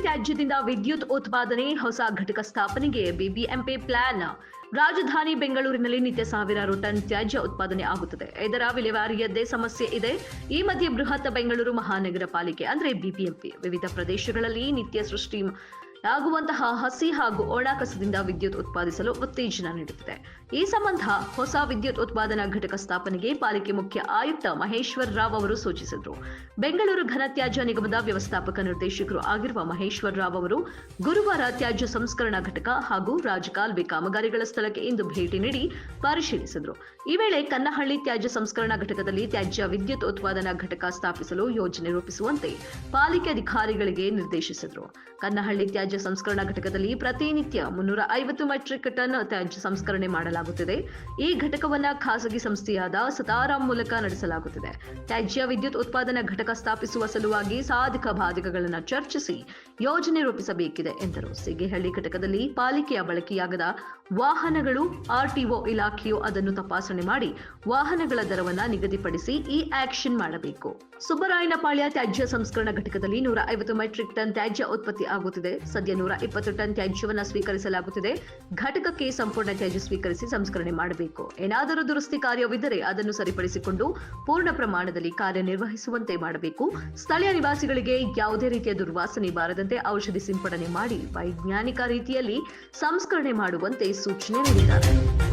ತ್ಯಾಜ್ಯದಿಂದ ವಿದ್ಯುತ್ ಉತ್ಪಾದನೆ ಹೊಸ ಘಟಕ ಸ್ಥಾಪನೆಗೆ ಬಿಬಿಎಂಪಿ ಪ್ಲಾನ್. ರಾಜಧಾನಿ ಬೆಂಗಳೂರಿನಲ್ಲಿ ನಿತ್ಯ ಸಾವಿರಾರು ಟನ್ ತ್ಯಾಜ್ಯ ಉತ್ಪಾದನೆ ಆಗುತ್ತದೆ. ಇದರ ವಿಲೇವಾರಿಯದ್ದೇ ಸಮಸ್ಯೆ ಇದೆ. ಈ ಮಧ್ಯೆ ಬೃಹತ್ ಬೆಂಗಳೂರು ಮಹಾನಗರ ಪಾಲಿಕೆ ಅಂದ್ರೆ ಬಿಬಿಎಂಪಿ, ವಿವಿಧ ಪ್ರದೇಶಗಳಲ್ಲಿ ನಿತ್ಯ ಸೃಷ್ಟಿ ಆಗುವಂತಹ ಹಸಿ ಹಾಗೂ ಒಣ ಕಸದಿಂದ ವಿದ್ಯುತ್ ಉತ್ಪಾದಿಸಲು ಉತ್ತೇಜನ ನೀಡುತ್ತಿದೆ. ಈ ಸಂಬಂಧ ಹೊಸ ವಿದ್ಯುತ್ ಉತ್ಪಾದನಾ ಘಟಕ ಸ್ಥಾಪನೆಗೆ ಪಾಲಿಕೆ ಮುಖ್ಯ ಆಯುಕ್ತ ಮಹೇಶ್ವರ್ ರಾವ್ ಅವರು ಸೂಚಿಸಿದರು. ಬೆಂಗಳೂರು ಘನತ್ಯಾಜ್ಯ ನಿಗಮದ ವ್ಯವಸ್ಥಾಪಕ ನಿರ್ದೇಶಕರು ಆಗಿರುವ ಮಹೇಶ್ವರ್ ರಾವ್ ಅವರು ಗುರುವಾರ ತ್ಯಾಜ್ಯ ಸಂಸ್ಕರಣಾ ಘಟಕ ಹಾಗೂ ರಾಜಕಾಲುವೆ ಕಾಮಗಾರಿಗಳ ಸ್ಥಳಕ್ಕೆ ಇಂದು ಭೇಟಿ ನೀಡಿ ಪರಿಶೀಲಿಸಿದರು. ಈ ವೇಳೆ ಕನ್ನಹಳ್ಳಿ ತ್ಯಾಜ್ಯ ಸಂಸ್ಕರಣಾ ಘಟಕದಲ್ಲಿ ತ್ಯಾಜ್ಯ ವಿದ್ಯುತ್ ಉತ್ಪಾದನಾ ಘಟಕ ಸ್ಥಾಪಿಸಲು ಯೋಜನೆ ರೂಪಿಸುವಂತೆ ಪಾಲಿಕೆ ಅಧಿಕಾರಿಗಳಿಗೆ ನಿರ್ದೇಶಿಸಿದರು. ಕನ್ನಹಳ್ಳಿ ತ್ಯಾಜ್ಯ ಸಂಸ್ಕರಣಾ ಘಟಕದಲ್ಲಿ ಪ್ರತಿನಿತ್ಯ ಮುನ್ನೂರ ಐವತ್ತು ಮೆಟ್ರಿಕ್ ಟನ್ ತ್ಯಾಜ್ಯ ಸಂಸ್ಕರಣೆ ಮಾಡಲಾಗುತ್ತಿದೆ. ಈ ಘಟಕವನ್ನ ಖಾಸಗಿ ಸಂಸ್ಥೆಯಾದ ಸತಾರಾಂ ಮೂಲಕ ನಡೆಸಲಾಗುತ್ತಿದೆ. ತ್ಯಾಜ್ಯ ವಿದ್ಯುತ್ ಉತ್ಪಾದನಾ ಘಟಕ ಸ್ಥಾಪಿಸುವ ಸಲುವಾಗಿ ಸಾಧಕ ಬಾಧಕಗಳನ್ನು ಚರ್ಚಿಸಿ ಯೋಜನೆ ರೂಪಿಸಬೇಕಿದೆ ಎಂದರು. ಸಿಗೇಹಳ್ಳಿ ಘಟಕದಲ್ಲಿ ಪಾಲಿಕೆಯ ಬಳಕೆಯಾಗದ ವಾಹನಗಳು ಆರ್ಟಿಒ ಇಲಾಖೆಯು ಅದನ್ನು ತಪಾಸಣೆ ಮಾಡಿ ವಾಹನಗಳ ದರವನ್ನ ನಿಗದಿಪಡಿಸಿ ಈ ಆಕ್ಷನ್ ಮಾಡಬೇಕು. ಸುಬ್ಬರಾಯನಪಾಳ್ಯ ತ್ಯಾಜ್ಯ ಸಂಸ್ಕರಣಾ ಘಟಕದಲ್ಲಿ ನೂರ ಐವತ್ತು ಮೆಟ್ರಿಕ್ ಟನ್ ತ್ಯಾಜ್ಯ ಉತ್ಪತ್ತಿ ಆಗುತ್ತಿದೆ. ಸದ್ಯ ನೂರ ಇಪ್ಪತ್ತು ಟನ್ ತ್ಯಾಜ್ಯವನ್ನು ಸ್ವೀಕರಿಸಲಾಗುತ್ತಿದೆ. ಘಟಕಕ್ಕೆ ಸಂಪೂರ್ಣ ತ್ಯಾಜ್ಯ ಸ್ವೀಕರಿಸಿ ಸಂಸ್ಕರಣೆ ಮಾಡಬೇಕು. ಏನಾದರೂ ದುರಸ್ತಿ ಕಾರ್ಯವಿದ್ದರೆ ಅದನ್ನು ಸರಿಪಡಿಸಿಕೊಂಡು ಪೂರ್ಣ ಪ್ರಮಾಣದಲ್ಲಿ ಕಾರ್ಯನಿರ್ವಹಿಸುವಂತೆ ಮಾಡಬೇಕು. ಸ್ಥಳೀಯ ನಿವಾಸಿಗಳಿಗೆ ಯಾವುದೇ ರೀತಿಯ ದುರ್ವಾಸನೆ ಬಾರದಂತೆ ಔಷಧಿ ಸಿಂಪಡಣೆ ಮಾಡಿ ವೈಜ್ಞಾನಿಕ ರೀತಿಯಲ್ಲಿ ಸಂಸ್ಕರಣೆ ಮಾಡುವಂತೆ ಸೂಚನೆ ನೀಡಿದ್ದಾರೆ.